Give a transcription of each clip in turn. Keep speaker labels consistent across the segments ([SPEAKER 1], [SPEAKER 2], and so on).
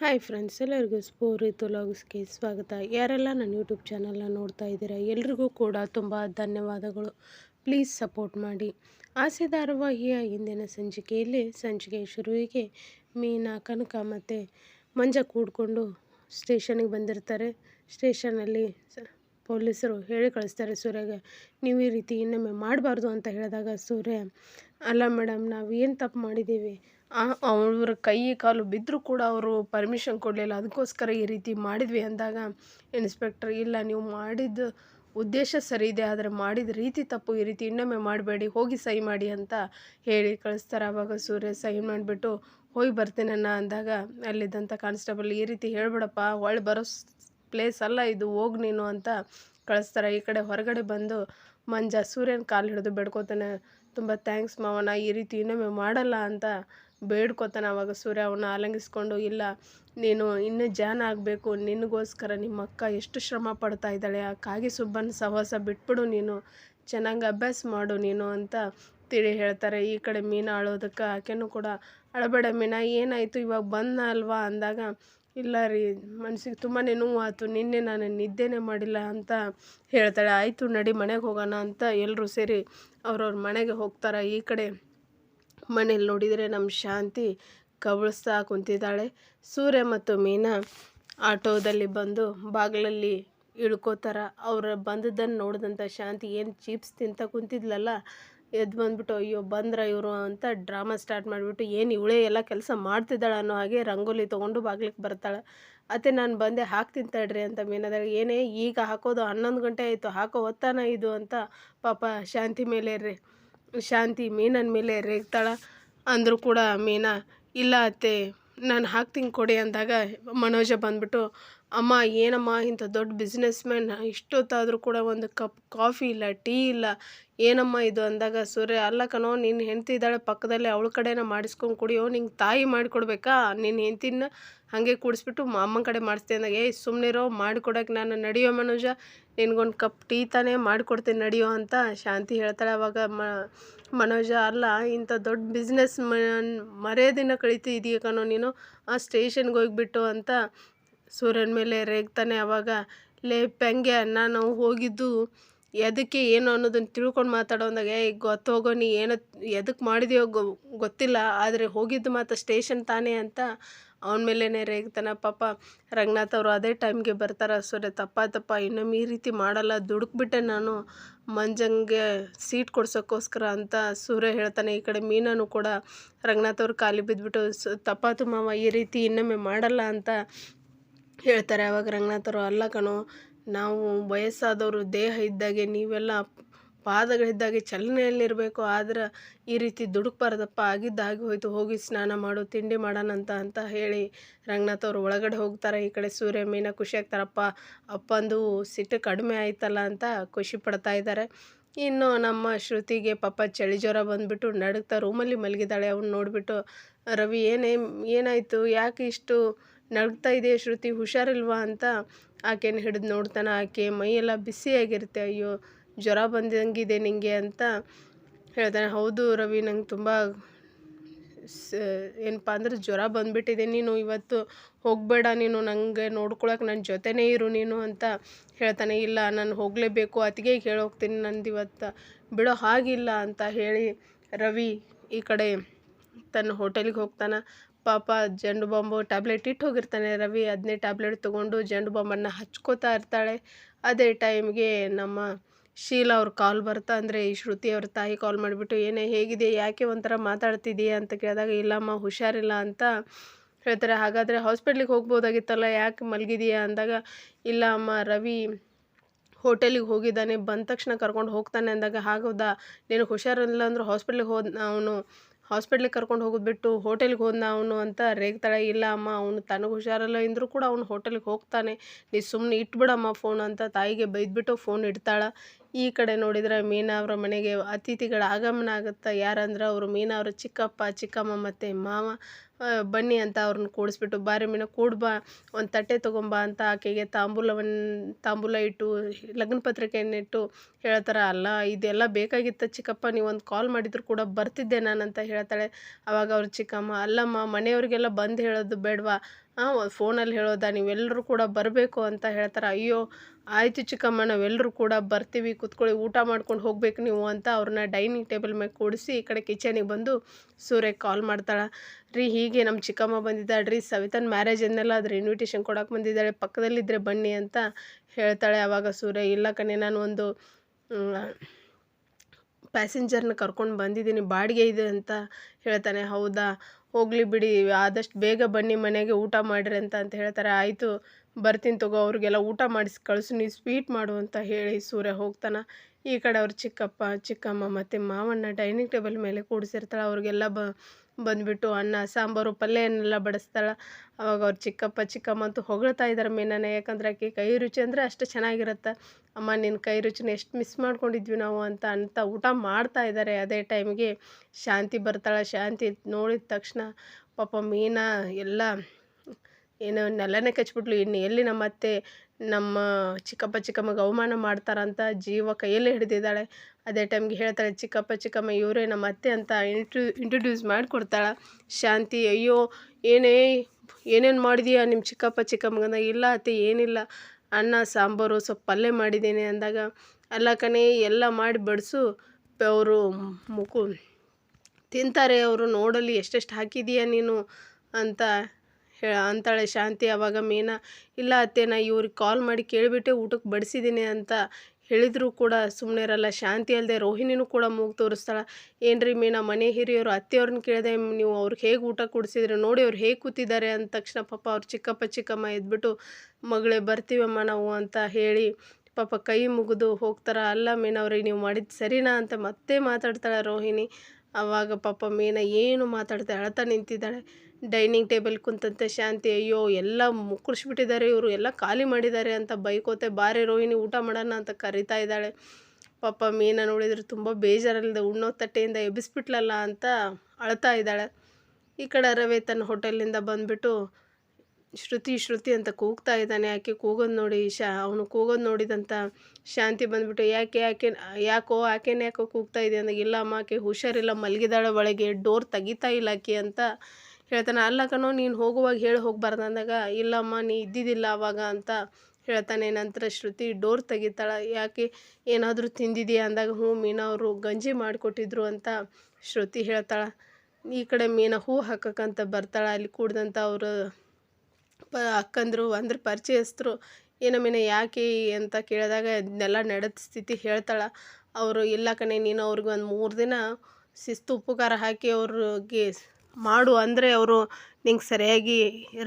[SPEAKER 1] Hi friends, ಎಲ್ಲರಿಗೂ ಸ್ಪೂರಿ ತುಲಾಗ್ಸ್ಗೆ ಸ್ವಾಗತ. ಯಾರೆಲ್ಲ ನನ್ನ ಯೂಟ್ಯೂಬ್ ಚಾನಲ್ನ ನೋಡ್ತಾ ಇದ್ದೀರಾ, ಎಲ್ರಿಗೂ ಕೂಡ ತುಂಬ ಧನ್ಯವಾದಗಳು. ಪ್ಲೀಸ್ ಸಪೋರ್ಟ್ ಮಾಡಿ. ಆಸೆ ಧಾರಾವಾಹಿಯ ಇಂದಿನ ಸಂಚಿಕೆಯಲ್ಲಿ ಸಂಚಿಕೆ ಶುರುವಿಗೆ ಮೀನಾ, ಕನಕ ಮತ್ತು ಮಂಜ ಕೂಡ್ಕೊಂಡು ಸ್ಟೇಷನಿಗೆ ಬಂದಿರ್ತಾರೆ. ಸ್ಟೇಷನಲ್ಲಿ ಪೊಲೀಸರು ಹೇಳಿ ಕಳಿಸ್ತಾರೆ, ಸೂರ್ಯಗೆ ನೀವು ಈ ರೀತಿ ಇನ್ನೊಮ್ಮೆ ಮಾಡಬಾರ್ದು ಅಂತ ಹೇಳಿದಾಗ ಸೂರ್ಯ, ಅಲ್ಲ ಮೇಡಮ್, ನಾವು ಏನು ತಪ್ಪು ಮಾಡಿದ್ದೀವಿ? ಅವ್ರ ಕೈ, ಕಾಲು ಬಿದ್ದರೂ ಕೂಡ ಅವರು ಪರ್ಮಿಷನ್ ಕೊಡಲಿಲ್ಲ. ಅದಕ್ಕೋಸ್ಕರ ಈ ರೀತಿ ಮಾಡಿದ್ವಿ ಅಂದಾಗ ಇನ್ಸ್ಪೆಕ್ಟರ್ ಇಲ್ಲ, ನೀವು ಮಾಡಿದ್ದು ಉದ್ದೇಶ ಸರಿ ಇದೆ, ಆದರೆ ಮಾಡಿದ ರೀತಿ ತಪ್ಪು. ಈ ರೀತಿ ಇನ್ನೊಮ್ಮೆ ಮಾಡಬೇಡಿ, ಹೋಗಿ ಸಹಿ ಮಾಡಿ ಅಂತ ಹೇಳಿ ಕಳಿಸ್ತಾರೆ. ಆವಾಗ ಸೂರ್ಯ ಸಹಿ ಮಾಡಿಬಿಟ್ಟು, ಹೋಗಿ ಬರ್ತೀನಣ್ಣ ಅಂದಾಗ ಅಲ್ಲಿದ್ದಂಥ ಕಾನ್ಸ್ಟೇಬಲ್, ಈ ರೀತಿ ಹೇಳ್ಬಿಡಪ್ಪ ಒಳ್ಳೆ ಬರೋ ಪ್ಲೇಸ್ ಅಲ್ಲ ಇದು, ಹೋಗಿ ನೀನು ಅಂತ ಕಳಿಸ್ತಾರೆ. ಈ ಕಡೆ ಹೊರಗಡೆ ಬಂದು, ಮಂಜ, ಸೂರ್ಯನ ಕಾಲು ಹಿಡಿದು ಬೆಡ್ಕೋತಾನೆ. ತುಂಬ ಥ್ಯಾಂಕ್ಸ್ ಮಾವನ, ಈ ರೀತಿ ಇನ್ನೊಮ್ಮೆ ಮಾಡಲ್ಲ ಅಂತ ಬೇಡ್ಕೋತಾನೆ ಅವಾಗ ಸೂರ್ಯ ಅವನ್ನ ಆಲಂಗಿಸ್ಕೊಂಡು, ಇಲ್ಲ, ನೀನು ಇನ್ನೂ ಜಾನ್ ಆಗಬೇಕು, ನಿನಗೋಸ್ಕರ ನಿಮ್ಮ ಅಕ್ಕ ಎಷ್ಟು ಶ್ರಮ ಪಡ್ತಾ ಇದ್ದಾಳೆ, ಆ ಕಾಗೆ ಸುಬ್ಬನ ಸಹವಾಸ ಬಿಟ್ಬಿಡು ನೀನು, ಚೆನ್ನಾಗಿ ಅಭ್ಯಾಸ ಮಾಡು ನೀನು ಅಂತ ತಿಳಿ ಹೇಳ್ತಾರೆ. ಈ ಕಡೆ ಮೀನು ಆಳೋದಕ್ಕೆ ಆಕೆನೂ ಕೂಡ ಅಳಬೇಡ ಮೀನಾ, ಏನಾಯಿತು, ಇವಾಗ ಬಂದ ಅಲ್ವಾ ಅಂದಾಗ, ಇಲ್ಲ ರೀ, ಮನ್ಸಿಗೆ ತುಂಬಾ ನೋವು ಆಯ್ತು ನಿನ್ನೆ ನಾನು ನಿದ್ದೆನೇ ಮಾಡಿಲ್ಲ ಅಂತ ಹೇಳ್ತಾಳೆ. ಆಯಿತು ನಡಿ ಮನೆಗೆ ಹೋಗೋಣ ಅಂತ ಎಲ್ಲರೂ ಸೇರಿ ಅವ್ರವ್ರ ಮನೆಗೆ ಹೋಗ್ತಾರೆ. ಈ ಕಡೆ ಮನೇಲಿ ನೋಡಿದರೆ ನಮ್ಮ ಶಾಂತಿ ಕಬಳಿಸ್ತಾ ಕುಂತಿದ್ದಾಳೆ. ಸೂರ್ಯ ಮತ್ತು ಮೀನಾ ಆಟೋದಲ್ಲಿ ಬಂದು ಬಾಗಿಲಲ್ಲಿ ಇಳ್ಕೋತಾರ. ಅವ್ರು ಬಂದದ್ದನ್ನು ನೋಡಿದಂಥ ಶಾಂತಿ, ಏನು ಚಿಪ್ಸ್ ತಿಂತ ಕುಂತಿದ್ಲಲ್ಲ? ಎದ್ದು ಬಂದ್ಬಿಟ್ಟು ಅಯ್ಯೋ ಬಂದ್ರ ಇವರು ಅಂತ ಡ್ರಾಮಾ ಸ್ಟಾರ್ಟ್ ಮಾಡಿಬಿಟ್ಟು, ಏನು ಇವಳೇ ಎಲ್ಲ ಕೆಲಸ ಮಾಡ್ತಿದ್ದಾಳೆ ಅನ್ನೋ ಹಾಗೆ ರಂಗೋಲಿ ತೊಗೊಂಡು ಬಾಗ್ಲಿಕ್ಕೆ ಬರ್ತಾಳೆ. ಅತ್ತೆ ನಾನು ಬಂದೆ ಹಾಕ್ತೀನಿ ತಡ್ರಿ ಅಂತ ಮೀನದಾಗ ಏನೇ, ಈಗ ಹಾಕೋದು ಹನ್ನೊಂದು ಗಂಟೆ ಆಯಿತು, ಹಾಕೋ ಹೊತ್ತಾನ ಇದು ಅಂತ ಪಾಪ ಶಾಂತಿ ಮೇಲೆ ರೇ ಶಾಂತಿ ಮೀನನ ಮೇಲೆ ರೇಗ್ತಾಳೆ ಅಂದರೂ ಕೂಡ ಮೀನಾ, ಇಲ್ಲ ಅತ್ತೆ, ನಾನು ಹಾಕ್ತೀನಿ ಕೊಡಿ ಅಂದಾಗ ಮನೋಜ ಬಂದ್ಬಿಟ್ಟು ಅಮ್ಮ, ಏನಮ್ಮ ಇಂಥ ದೊಡ್ಡ ಬಿಸ್ನೆಸ್ ಮ್ಯಾನ್ ಇಷ್ಟೊತ್ತಾದರೂ ಕೂಡ ಒಂದು ಕಪ್ ಕಾಫಿ ಇಲ್ಲ ಟೀ ಇಲ್ಲ. ಏನಮ್ಮ ಇದು ಅಂದಾಗ ಸೂರ್ಯ, ಅಲ್ಲ ಕಣೋ ನಿನ್ನ ಹೆಂಡ್ತಿ ಇದ್ದಾಳೆ ಪಕ್ಕದಲ್ಲೇ, ಅವಳ ಕಡೆನ ಮಾಡಿಸ್ಕೊಂಡು ಕುಡಿಯೋ ನಿಂಗೆ ತಾಯಿ ಮಾಡಿಕೊಡ್ಬೇಕಾ? ನಿನ್ನ ಹೆಂಡ್ತಿನ ಹಾಗೆ ಕೂಡಿಸ್ಬಿಟ್ಟು ಅಮ್ಮನ ಕಡೆ ಮಾಡಿಸ್ತೀನಿ ಅಂದಾಗ, ಏಯ್ ಸುಮ್ಮನಿರೋ ಮಾಡಿಕೊಡೋಕೆ ನಾನು ನಡೆಯೋ ಮನೋಜ, ನಿನಗೊಂದು ಕಪ್ ಟೀ ತಾನೇ ಮಾಡಿಕೊಡ್ತೀನಿ ನಡೆಯೋ ಅಂತ ಶಾಂತಿ ಹೇಳ್ತಾಳೆ ಅವಾಗ ಮನೋಜ, ಅಲ್ಲ, ಇಂಥ ದೊಡ್ಡ ಬಿಸ್ನೆಸ್ ಮರ್ಯಾದಿನ ಕಳೀತಿದೀಯ ಕಣೋ ನೀನು, ಆ ಸ್ಟೇಷನ್ಗೆ ಹೋಗಿಬಿಟ್ಟು ಅಂತ ಸೂರ್ಯನ ಮೇಲೆ ರೇಗ್ತಾನೆ ಅವಾಗ, ಲೇ ಪೆಂಗೆ, ನಾನು ಹೋಗಿದ್ದು ಎದಕ್ಕೆ ಏನು ಅನ್ನೋದನ್ನು ತಿಳ್ಕೊಂಡು ಮಾತಾಡೋಂದಾಗ ಏ ಗೊತ್ತೋಗೋ, ನೀ ಏನು ಎದಕ್ಕೆ ಮಾಡಿದೆಯೋ ಗೊತ್ತಿಲ್ಲ, ಆದರೆ ಹೋಗಿದ್ದು ಮಾತ್ರ ಸ್ಟೇಷನ್ ತಾನೇ ಅಂತ ಅವನ ಮೇಲೇ ರೇಗ್ತಾನೆ. ಪಾಪ ರಂಗನಾಥ್ ಅವರು ಅದೇ ಟೈಮ್ಗೆ ಬರ್ತಾರೆ, ಸೂರ್ಯ ತಪ್ಪ ತಪ್ಪ ಇನ್ನೊಮ್ಮೆ ಈ ರೀತಿ ಮಾಡಲ್ಲ, ದುಡುಕ್ಬಿಟ್ಟೆ ನಾನು ಮಂಜಂಗೆ ಸೀಟ್ ಕೊಡ್ಸೋಕ್ಕೋಸ್ಕರ ಅಂತ ಸೂರ್ಯ ಹೇಳ್ತಾನೆ. ಈ ಕಡೆ ಮೀನನು ಕೂಡ ರಂಗನಾಥ್ ಅವ್ರು ಖಾಲಿ ಬಿದ್ದುಬಿಟ್ಟು ಸ, ತಪ್ಪಾತು ಮಾವ, ಈ ರೀತಿ ಇನ್ನೊಮ್ಮೆ ಮಾಡಲ್ಲ ಅಂತ ಹೇಳ್ತಾರೆ ಅವಾಗ ರಂಗನಾಥರು, ಅಲ್ಲ ಕಣೋ, ನಾವು ವಯಸ್ಸಾದವರು, ದೇಹ ಇದ್ದಾಗೆ ನೀವೆಲ್ಲ ಪಾದಗಳಿದ್ದಾಗೆ ಚಲನೆಯಲ್ಲಿರಬೇಕು. ಆದ್ರೆ ಈ ರೀತಿ ದುಡುಕ್ಬಾರ್ದಪ್ಪ. ಆಗಿದ್ದಾಗಿ ಹೋಯ್ತು. ಹೋಗಿ ಸ್ನಾನ ಮಾಡು, ತಿಂಡಿ ಮಾಡೋಣಂತ ಅಂತ ಹೇಳಿ ರಂಗನಾಥ್ ಅವರು ಒಳಗಡೆ ಹೋಗ್ತಾರೆ. ಈ ಕಡೆ ಸೂರ್ಯ ಮೀನ ಖುಷಿ ಆಗ್ತಾರಪ್ಪ. ಅಪ್ಪಂದು ಸಿಟ್ಟು ಕಡಿಮೆ ಆಯ್ತಲ್ಲ ಅಂತ ಖುಷಿ ಪಡ್ತಾ ಇದ್ದಾರೆ. ಇನ್ನು ನಮ್ಮ ಶ್ರುತಿಗೆ ಪಾಪ ಚಳಿ ಜ್ವರ ಬಂದುಬಿಟ್ಟು ನಡುಗ್ತಾ ರೂಮಲ್ಲಿ ಮಲಗಿದ್ದಾಳೆ. ಅವ್ನು ನೋಡಿಬಿಟ್ಟು, ರವಿ, ಏನೇ, ಏನಾಯಿತು? ಯಾಕೆ ಇಷ್ಟು ನಡುಗ್ತಾ ಇದೆ ಶ್ರುತಿ? ಹುಷಾರಿಲ್ವಾ ಅಂತ ಆಕೆನ ಹಿಡಿದು ನೋಡ್ತಾನೆ. ಆಕೆ ಮೈಯೆಲ್ಲ ಬಿಸಿಯಾಗಿರುತ್ತೆ. ಅಯ್ಯೋ, ಜ್ವರ ಬಂದಂಗಿದೆ ನಿಂಗೆ ಅಂತ ಹೇಳ್ತಾನೆ. ಹೌದು ರವಿ, ನಂಗೆ ತುಂಬ ಏನಪ್ಪ ಅಂದ್ರೆ ಜ್ವರ ಬಂದುಬಿಟ್ಟಿದೆ. ನೀನು ಇವತ್ತು ಹೋಗಬೇಡ, ನೀನು ನನಗೆ ನೋಡ್ಕೊಳಕ್ಕೆ ನನ್ನ ಜೊತೆನೇ ಇರು ನೀನು ಅಂತ ಹೇಳ್ತಾನೆ. ಇಲ್ಲ, ನಾನು ಹೋಗಲೇಬೇಕು ಅತಿಗೆ ಹೋಗ್ತೀನಿ. ನಂದು ಇವತ್ತು ಬಿಡೋ ಹಾಗಿಲ್ಲ ಅಂತ ಹೇಳಿ ರವಿ ಈ ಕಡೆ ತನ್ನ ಹೋಟೆಲಿಗೆ ಹೋಗ್ತಾನೆ. ಪಾಪ ಜಂಡು ಬಾಂಬು ಟ್ಯಾಬ್ಲೆಟ್ ಇಟ್ಟು ಹೋಗಿರ್ತಾನೆ ರವಿ. ಅದನ್ನೇ ಟ್ಯಾಬ್ಲೆಟ್ ತೊಗೊಂಡು ಜಂಡು ಬಾಂಬನ್ನು ಹಚ್ಕೋತಾ ಇರ್ತಾಳೆ. ಅದೇ ಟೈಮ್ಗೆ ನಮ್ಮ ಶೀಲಾ ಅವ್ರ ಕಾಲ್ ಬರ್ತಾ ಅಂದರೆ ಈ ಶ್ರುತಿ ಅವ್ರ ತಾಯಿ ಕಾಲ್ ಮಾಡಿಬಿಟ್ಟು, ಏನೇ ಹೇಗಿದೆ? ಯಾಕೆ ಒಂಥರ ಮಾತಾಡ್ತಿದೀಯ ಅಂತ ಕೇಳಿದಾಗ, ಇಲ್ಲಮ್ಮ, ಹುಷಾರಿಲ್ಲ ಅಂತ ಹೇಳ್ತಾರೆ. ಹಾಗಾದರೆ ಹಾಸ್ಪಿಟ್ಲಿಗೆ ಹೋಗ್ಬೋದಾಗಿತ್ತಲ್ಲ? ಯಾಕೆ ಮಲಗಿದೀಯಾ? ಅಂದಾಗ ಇಲ್ಲ ಅಮ್ಮ ರವಿ ಹೋಟೆಲಿಗೆ ಹೋಗಿದ್ದಾನೆ. ಬಂದ ತಕ್ಷಣ ಕರ್ಕೊಂಡು ಹೋಗ್ತಾನೆ. ಅಂದಾಗ, ಹಾಗೌದಾ? ನೀನು ಹುಷಾರಿಲ್ಲ ಅಂದ್ರೆ ಹಾಸ್ಪಿಟ್ಲಿಗೆ ಹೋದ, ಅವನು ಹಾಸ್ಪಿಟ್ಲಿಗೆ ಕರ್ಕೊಂಡು ಹೋಗೋದು ಬಿಟ್ಟು ಹೋಟೆಲ್ಗೆ ಹೋದ್ನ ಅವನು ಅಂತ ರೇಗ್ತಾಳೆ, ಇಲ್ಲ ಅಮ್ಮ, ಅವನು ತನಗೆ ಹುಷಾರಲ್ಲ ಅಂದರೂ ಕೂಡ ಅವನು ಹೋಟೆಲ್ಗೆ ಹೋಗ್ತಾನೆ. ನೀ ಸುಮ್ಮನೆ ಇಟ್ಬಿಡಮ್ಮ ಫೋನ್ ಅಂತ ತಾಯಿಗೆ ಬೈದ್ಬಿಟ್ಟು ಫೋನ್ ಇಡ್ತಾಳೆ. ಈ ಕಡೆ ನೋಡಿದರೆ ಮೀನಾವರ ಮನೆಗೆ ಅತಿಥಿಗಳ ಆಗಮನ ಆಗುತ್ತೆ? ಯಾರಂದ್ರೆ ಅವರು ಮೀನಾವ್ರ ಚಿಕ್ಕಪ್ಪ, ಚಿಕ್ಕಮ್ಮ ಮತ್ತು ಮಾವ ಬನ್ನಿ ಅಂತ ಅವ್ರನ್ನ ಕೂಡಿಸ್ಬಿಟ್ಟು, ಬಾರಿ ಮೀನ ಕೂಡ್ಬಾ ಒಂದು ತಟ್ಟೆ ತೊಗೊಂಬಾ ಅಂತ ಆಕೆಗೆ ತಾಂಬೂಲವನ್ನು ತಾಂಬೂಲ ಇಟ್ಟು, ಲಗ್ನ ಪತ್ರಿಕೆಯನ್ನಿಟ್ಟು ಹೇಳ್ತಾರೆ, ಅಲ್ಲ, ಇದೆಲ್ಲ ಬೇಕಾಗಿತ್ತು ಚಿಕ್ಕಪ್ಪ, ನೀವು ಒಂದು ಕಾಲ್ ಮಾಡಿದ್ರು ಕೂಡ ಬರ್ತಿದ್ದೆ ನಾನು ಅಂತ ಹೇಳ್ತಾಳೆ. ಅವಾಗ ಅವ್ರ ಚಿಕ್ಕಮ್ಮ, ಅಲ್ಲಮ್ಮ, ಮನೆಯವ್ರಿಗೆಲ್ಲ ಬಂದು ಹೇಳೋದು ಬೇಡವಾ? ಫೋನಲ್ಲಿ ಹೇಳೋದಾ? ನೀವೆಲ್ಲರೂ ಕೂಡ ಬರಬೇಕು ಅಂತ ಹೇಳ್ತಾರೆ. ಅಯ್ಯೋ, ಆಯಿತು ಚಿಕ್ಕಮ್ಮ ನಾವೆಲ್ಲರೂ ಕೂಡ ಬರ್ತೀವಿ, ಕೂತ್ಕೊಳ್ಳಿ, ಊಟ ಮಾಡ್ಕೊಂಡು ಹೋಗ್ಬೇಕು ನೀವು ಅಂತ ಅವ್ರನ್ನ ಡೈನಿಂಗ್ ಟೇಬಲ್ ಮೇಲೆ ಕೂಡಿಸಿ ಈ ಕಡೆ ಕಿಚನಿಗೆ ಬಂದು ಸೂರ್ಯ ಕಾಲ್ ಮಾಡ್ತಾಳೆ. ರೀ, ಹೀಗೆ ನಮ್ಮ ಚಿಕ್ಕಮ್ಮ ಬಂದಿದ್ದಾಳೆ ರೀ ಸವಿತನ ಮ್ಯಾರೇಜ್ ಅದ್ರ ಇನ್ವಿಟೇಷನ್ ಕೊಡೋಕೆ ಬಂದಿದ್ದಾಳೆ ಪಕ್ಕದಲ್ಲಿದ್ದರೆ ಬನ್ನಿ ಅಂತ ಹೇಳ್ತಾಳೆ ಆವಾಗ ಸೂರ್ಯ. ಇಲ್ಲ ಕಣೆ, ನಾನು ಒಂದು ಪ್ಯಾಸೆಂಜರ್ನ ಕರ್ಕೊಂಡು ಬಂದಿದ್ದೀನಿ, ಬಾಡಿಗೆ ಇದೆ ಅಂತ ಹೇಳ್ತಾನೆ. ಹೌದಾ? ಹೋಗಲಿ ಬಿಡಿ, ಆದಷ್ಟು ಬೇಗ ಬನ್ನಿ ಮನೆಗೆ, ಊಟ ಮಾಡಿರಿ ಅಂತ ಅಂತ ಹೇಳ್ತಾರೆ. ಆಯಿತು, ಬರ್ತೀನಿ ತಗೋ, ಅವ್ರಿಗೆಲ್ಲ ಊಟ ಮಾಡಿಸಿ ಕಳಿಸು ನೀ ಸ್ವೀಟ್ ಮಾಡು ಅಂತ ಹೇಳಿ ಸೂರ್ಯ ಹೋಗ್ತಾನೆ. ಈ ಕಡೆ ಅವ್ರ ಚಿಕ್ಕಪ್ಪ, ಚಿಕ್ಕಮ್ಮ ಮತ್ತು ಮಾವನ್ನ ಡೈನಿಂಗ್ ಟೇಬಲ್ ಮೇಲೆ ಕೂಡಿಸಿರ್ತಾಳೆ. ಅವ್ರಿಗೆಲ್ಲ ಬ ಬಂದುಬಿಟ್ಟು ಅನ್ನ, ಸಾಂಬಾರು ಪಲ್ಯನ್ನೆಲ್ಲ ಬಡಿಸ್ತಾಳೆ. ಅವಾಗ ಅವ್ರ ಚಿಕ್ಕಪ್ಪ, ಚಿಕ್ಕಮ್ಮ ಅಂತೂ ಹೊಗಳ್ತಾ ಇದ್ದಾರೆ ಮೀನನ್ನು ಯಾಕಂದ್ರೆ ಆಕೆ ಕೈ ರುಚಿ ಅಂದರೆ ಅಷ್ಟು ಚೆನ್ನಾಗಿರುತ್ತೆ. ಅಮ್ಮ ನಿನ್ನ ಕೈ ರುಚಿನ ಎಷ್ಟು ಮಿಸ್ ಮಾಡ್ಕೊಂಡಿದ್ವಿ ನಾವು ಅಂತ ಅಂತ ಊಟ ಮಾಡ್ತಾ ಇದ್ದಾರೆ ಅದೇ ಟೈಮ್ಗೆ ಶಾಂತಿ ಬರ್ತಾಳೆ, ಶಾಂತಿ ನೋಡಿದ ತಕ್ಷಣ ಪಾಪ ಮೀನ ಎಲ್ಲ ಏನು ನೆಲನೇ ಕಚ್ಬಿಟ್ಲು. ಇನ್ನು ಎಲ್ಲಿ ನಮ್ಮ ಅತ್ತೆ, ನಮ್ಮ ಚಿಕ್ಕಪ್ಪ, ಚಿಕ್ಕಮ್ಮಗೆ ಅವಮಾನ ಮಾಡ್ತಾರಂತ ಜೀವ ಕೈಯಲ್ಲೇ ಹಿಡಿದಿದ್ದಾಳೆ. ಅದೇ ಟೈಮ್ಗೆ ಹೇಳ್ತಾಳೆ, ಚಿಕ್ಕಪ್ಪ, ಚಿಕ್ಕಮ್ಮ, ಇವರೇ ನಮ್ಮ ಅತ್ತೆ ಅಂತ ಇಂಟ್ರು ಇಂಟ್ರೊಡ್ಯೂಸ್ ಮಾಡಿಕೊಡ್ತಾಳೆ. ಶಾಂತಿ, ಅಯ್ಯೋ, ಏನೇ, ಏನೇನು ಮಾಡಿದೀಯಾ ನಿಮ್ಮ ಚಿಕ್ಕಪ್ಪ ಚಿಕ್ಕಮ್ಮಗಂದಾಗ ಇಲ್ಲ ಅತ್ತೆ, ಏನಿಲ್ಲ. ಅನ್ನ, ಸಾಂಬಾರು, ಸ್ವಲ್ಪ ಪಲ್ಯ ಮಾಡಿದ್ದೀನಿ. ಅಂದಾಗ, ಅಲ್ಲ ಕಣೆ, ಎಲ್ಲ ಮಾಡಿ ಬಡಿಸು. ಅವರು ಮುಕು ತಿಂತಾರೆ, ಅವರು ನೋಡಲಿ, ಎಷ್ಟೆಷ್ಟು ಹಾಕಿದೀಯ ನೀನು? ಅಂತ ಹೇಳ ಅಂತಾಳೆ ಶಾಂತಿ ಆವಾಗ ಮೀನಾ. ಇಲ್ಲ ಅತ್ತೆ, ನಾ ಇವ್ರಿಗೆ ಕಾಲ್ ಮಾಡಿ ಕೇಳಿಬಿಟ್ಟೆ ಊಟಕ್ಕೆ ಬಡಿಸಿದ್ದೀನಿ ಅಂತ ಹೇಳಿದರೂ ಕೂಡ ಸುಮ್ಮನೆ ಇರಲ್ಲ. ಶಾಂತಿ ಅಲ್ಲದೆ ರೋಹಿಣಿನೂ ಕೂಡ ಮೂಗು ತೋರಿಸ್ತಾಳೆ. ಏನ್ರಿ ಮೀನಾ, ಮನೆ ಹಿರಿಯವರು ಅತ್ತೆಯವ್ರನ್ನ ಕೇಳಿದೆ ನೀವು ಅವ್ರಿಗೆ ಹೇಗೆ ಊಟ ಕೊಡಿಸಿದ್ರೆ? ನೋಡಿ ಅವ್ರು ಹೇಗೆ ಕೂತಿದ್ದಾರೆ ಅಂದ ತಕ್ಷಣ ಪಾಪ ಅವ್ರ ಚಿಕ್ಕಪ್ಪ, ಚಿಕ್ಕಮ್ಮ ಎದ್ಬಿಟ್ಟು, ಮಗಳೇ, ಬರ್ತೀವಮ್ಮ ನಾವು ಅಂತ ಹೇಳಿ ಪಾಪ ಕೈ ಮುಗಿದು ಹೋಗ್ತಾರ. ಅಲ್ಲ ಮೀನವ್ರಿಗೆ ನೀವು ಮಾಡಿದ್ದು ಸರಿನಾ? ಅಂತ ಮತ್ತೆ ಮಾತಾಡ್ತಾಳೆ ರೋಹಿಣಿ. ಆವಾಗ ಪಾಪ ಮೀನಾ ಏನು ಮಾತಾಡ್ತಾ ಅಳ್ತಾ ನಿಂತಿದ್ದಾಳೆ. ಡೈನಿಂಗ್ ಟೇಬಲ್ ಕುಂತಂತೆ, ಶಾಂತಿ, ಅಯ್ಯೋ, ಎಲ್ಲ ಮುಕ್ಕಳಿಸ್ಬಿಟ್ಟಿದ್ದಾರೆ ಇವರು, ಎಲ್ಲ ಖಾಲಿ ಮಾಡಿದ್ದಾರೆ ಅಂತ ಬೈಕೋತೆ, ಬಾರೆ ರೋಹಿಣಿ, ಊಟ ಮಾಡೋಣ ಅಂತ ಕರಿತಾ ಇದ್ದಾಳೆ. ಪಾಪ ಮೀನ ನೋಡಿದ್ರೆ ತುಂಬ ಬೇಜಾರಲ್ಲಿದೆ, ಉಣ್ಣೋ ತಟ್ಟೆಯಿಂದ ಎಬ್ಬಿಸ್ಬಿಟ್ಲಲ್ಲ ಅಂತ ಅಳ್ತಾ ಇದ್ದಾಳೆ. ಈ ಕಡೆ ರವೆ ತನ್ನ ಹೋಟೆಲಿಂದ ಬಂದುಬಿಟ್ಟು ಶ್ರುತಿ ಶ್ರುತಿ ಅಂತ ಕೂಗ್ತಾ ಇದ್ದಾನೆ. ಆಕೆ ಕೂಗೋದು ನೋಡಿ, ಶಾ, ಅವನು ಕೂಗೋದು ನೋಡಿದಂತ ಶಾಂತಿ ಬಂದ್ಬಿಟ್ಟು, ಯಾಕೆ ಯಾಕೆ, ಯಾಕೋ, ಆಕೆನೇ ಯಾಕೋ ಕೂಗ್ತಾ ಇದೆ ಅಂದಾಗ ಇಲ್ಲ ಅಮ್ಮ ಆಕೆ ಹುಷಾರಿಲ್ಲ ಮಲಗಿದಾಳೆ ಒಳಗೆ, ಡೋರ್ ತೆಗಿತಾ ಇಲ್ಲ ಆಕೆ ಅಂತ ಹೇಳ್ತಾನೆ, ಅಲ್ಲ ಕಣೋ, ನೀನು ಹೋಗುವಾಗ ಹೇಳಿ, ಹೋಗ್ಬಾರ್ದು. ಅಂದಾಗ, ಇಲ್ಲಮ್ಮ, ನೀ ಇದ್ದಿದ್ದಿಲ್ಲ ಅವಾಗ ಅಂತ ಹೇಳ್ತಾನೆ. ನಂತರ ಶ್ರುತಿ ಡೋರ್ ತೆಗಿತಾಳೆ. ಯಾಕೆ, ಏನಾದರೂ ತಿಂದಿದೆಯಾ? ಅಂದಾಗ, ಹ್ಞೂ ಮೀನಾ, ಅವರು ಗಂಜಿ ಮಾಡಿಕೊಟ್ಟಿದ್ರು ಅಂತ ಶ್ರುತಿ ಹೇಳ್ತಾಳೆ. ಈ ಕಡೆ ಮೀನಾ ಹೂ ಹಾಕಕ್ಕಂತ ಬರ್ತಾಳೆ. ಅಲ್ಲಿ ಕೂಡ್ದಂಥ ಅವರು ಪ ಅಕ್ಕಂದರು, ಅಂದ್ರೆ ಪರಿಚಯಸ್ಥರು, ಏನೋ ಮೀನ, ಯಾಕೆ ಅಂತ ಕೇಳಿದಾಗ, ಇದನ್ನೆಲ್ಲ ನಡೆದ ಸ್ಥಿತಿ ಹೇಳ್ತಾಳೆ. ಅವರು, ಇಲ್ಲ ಕಣೆ, ನೀನು ಅವ್ರಿಗೆ ಒಂದು ಮೂರು ದಿನ ಶಿಸ್ತು ಉಪ್ಪು ಹಾಕಿ ಅವ್ರಿಗೆ ಮಾಡು ಅಂದರೆ ಅವರು ನಿಂಗೆ ಸರಿಯಾಗಿ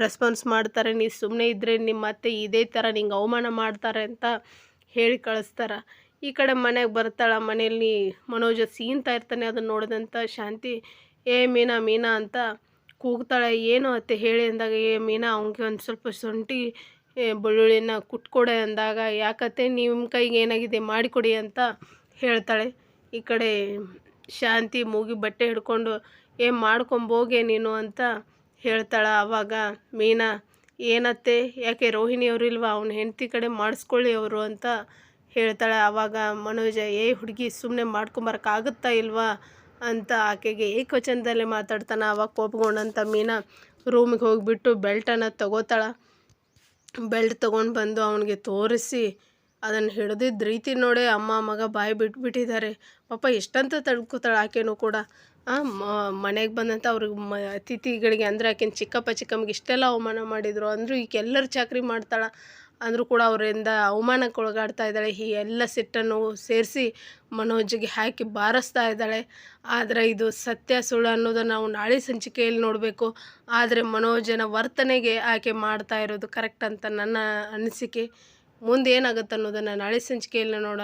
[SPEAKER 1] ರೆಸ್ಪಾನ್ಸ್ ಮಾಡ್ತಾರೆ. ನೀ ಸುಮ್ಮನೆ ಇದ್ದರೆ ನಿಮ್ಮ ಅತ್ತೆ ಇದೇ ಥರ ನಿಂಗೆ ಅವಮಾನ ಮಾಡ್ತಾರೆ ಅಂತ ಹೇಳಿ ಕಳಿಸ್ತಾರೆ. ಈ ಕಡೆ ಮನೆಗೆ ಬರ್ತಾಳೆ ಮನೆಯಲ್ಲಿ ಮನೋಜ ಸೀನ್ತಾ ಇರ್ತಾನೆ ಅದನ್ನು ನೋಡಿದಂಥ ಶಾಂತಿ, ಏ ಮೀನಾ ಮೀನಾ ಅಂತ ಕೂಗ್ತಾಳೆ. ಏನು ಅತ್ತೆ, ಹೇಳಿ ಅಂದಾಗ, ಏ ಮೀನಾ, ಅವನಿಗೆ ಒಂದು ಸ್ವಲ್ಪ ಶುಂಠಿ ಬೆಳ್ಳುಳ್ಳಿನ ಕುಟ್ಕೊಡೆ ಅಂದಾಗ, ಯಾಕತ್ತೆ ನಿಮ್ಮ ಕೈಗೆ ಏನಾಗಿದೆ, ಮಾಡಿಕೊಡಿ ಅಂತ ಹೇಳ್ತಾಳೆ. ಈ ಕಡೆ ಶಾಂತಿ ಮೂಗಿ ಬಟ್ಟೆ ಹಿಡ್ಕೊಂಡು ಏನು ಮಾಡ್ಕೊಂಬೋಗೆ ನೀನು ಅಂತ ಹೇಳ್ತಾಳೆ ಆವಾಗ ಮೀನಾ, ಏನತ್ತೆ? ಯಾಕೆ ರೋಹಿಣಿಯವರು ಇಲ್ವಾ? ಅವನ ಹೆಂಡತಿ ಕಡೆ ಮಾಡಿಸ್ಕೊಳ್ಳಿ ಅವರು ಅಂತ ಹೇಳ್ತಾಳೆ ಆವಾಗ ಮನೋಜ, ಏ ಹುಡುಗಿ ಸುಮ್ಮನೆ ಮಾಡ್ಕೊಂಬರಕ್ಕಾಗುತ್ತಾ ಇಲ್ವಾ? ಅಂತ ಆಕೆಗೆ ಏಕವಚನದಲ್ಲೇ ಮಾತಾಡ್ತಾನೆ ಆವಾಗ ಕೋಪಗೊಂಡಂಥ ಮೀನಾ ರೂಮಿಗೆ ಹೋಗಿಬಿಟ್ಟು ಬೆಲ್ಟನ್ನು ತಗೋತಾಳೆ. ಬೆಲ್ಟ್ ತೊಗೊಂಡು ಬಂದು ಅವನಿಗೆ ತೋರಿಸಿ ಅದನ್ನು ಹಿಡಿದಿದ್ದ ರೀತಿ ನೋಡೇ ಅಮ್ಮ ಮಗ ಬಾಯಿ ಬಿಟ್ಬಿಟ್ಟಿದ್ದಾರೆ ಪಾಪ ಎಷ್ಟಂತ ತಡ್ಕೋತಾಳೆ ಆಕೆನೂ ಕೂಡ. ಮನೆಗೆ ಬಂದಂಥ ಅವ್ರಿಗೆ ಮ, ಅತಿಥಿಗಳಿಗೆ ಅಂದರೆ ಆಕಿನ ಚಿಕ್ಕಪ್ಪ ಚಿಕ್ಕಮ್ಮಗೆ ಇಷ್ಟೆಲ್ಲ ಅವಮಾನ ಮಾಡಿದರು. ಅಂದರೂ ಈಕೆ ಎಲ್ಲರ ಚಾಕರಿ ಮಾಡ್ತಾಳೆ. ಅಂದರೂ ಕೂಡ ಅವರಿಂದ ಅವಮಾನಕ್ಕೆ ಒಳಗಾಡ್ತಾ ಇದ್ದಾಳೆ. ಈ ಎಲ್ಲ ಸಿಟ್ಟನ್ನು ಸೇರಿಸಿ ಮನೋಜಿಗೆ ಹಾಕಿ ಬಾರಿಸ್ತಾ ಇದ್ದಾಳೆ. ಆದರೆ ಇದು ಸತ್ಯ ಸುಳ್ಳು ಅನ್ನೋದನ್ನು ನಾವು ನಾಳೆ ಸಂಚಿಕೆಯಲ್ಲಿ ನೋಡಬೇಕು. ಆದರೆ ಮನೋಜನ ವರ್ತನೆಗೆ ಆಕೆ ಮಾಡ್ತಾ ಇರೋದು ಕರೆಕ್ಟ್ ಅಂತ ನನ್ನ ಅನಿಸಿಕೆ. ಮುಂದೆ ಏನಾಗುತ್ತೆ ಅನ್ನೋದನ್ನು ನಾಳೆ ಸಂಚಿಕೆಯಲ್ಲಿ ನೋಡೋಣ.